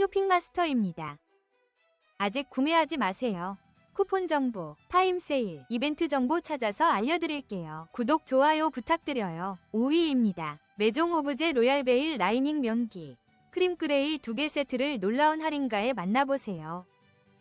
쇼핑마스터입니다. 아직 구매하지 마세요. 쿠폰 정보, 타임 세일, 이벤트 정보 찾아서 알려드릴게요. 구독, 좋아요 부탁드려요. 5위입니다. 메종 오브제 로얄베일 라이닝 면기. 크림 그레이 두 개 세트를 놀라운 할인가에 만나보세요.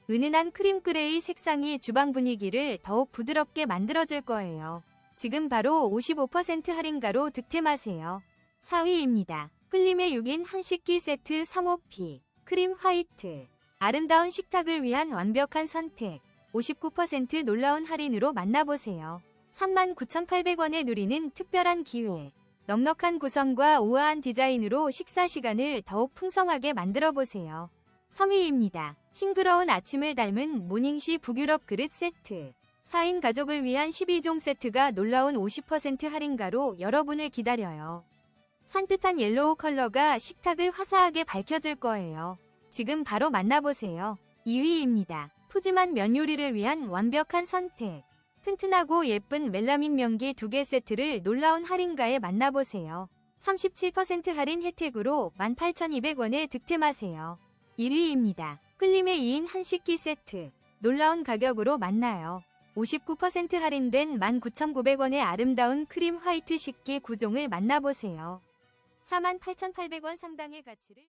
은은한 크림 그레이 색상이 주방 분위기를 더욱 부드럽게 만들어줄 거예요. 지금 바로 55% 할인가로 득템하세요. 4위입니다. 클림의 6인 한식기 세트 3호피 크림 화이트 아름다운 식탁을 위한 완벽한 선택 59% 놀라운 할인으로 만나보세요. 39,800원에 누리는 특별한 기회 넉넉한 구성과 우아한 디자인으로 식사 시간을 더욱 풍성하게 만들어보세요. 3위입니다. 싱그러운 아침을 닮은 모닝시 북유럽 그릇 세트 4인 가족을 위한 12종 세트가 놀라운 50% 할인가로 여러분을 기다려요. 산뜻한 옐로우 컬러가 식탁을 화사하게 밝혀줄 거예요. 지금 바로 만나보세요. 2위입니다. 푸짐한 면 요리를 위한 완벽한 선택. 튼튼하고 예쁜 멜라민 면기 2개 세트를 놀라운 할인가에 만나보세요. 37% 할인 혜택으로 18,200원에 득템하세요. 1위입니다. 클림의 2인 한식기 세트. 놀라운 가격으로 만나요. 59% 할인된 19,900원의 아름다운 크림 화이트 식기 9종을 만나보세요. 48,800원 상당의 가치를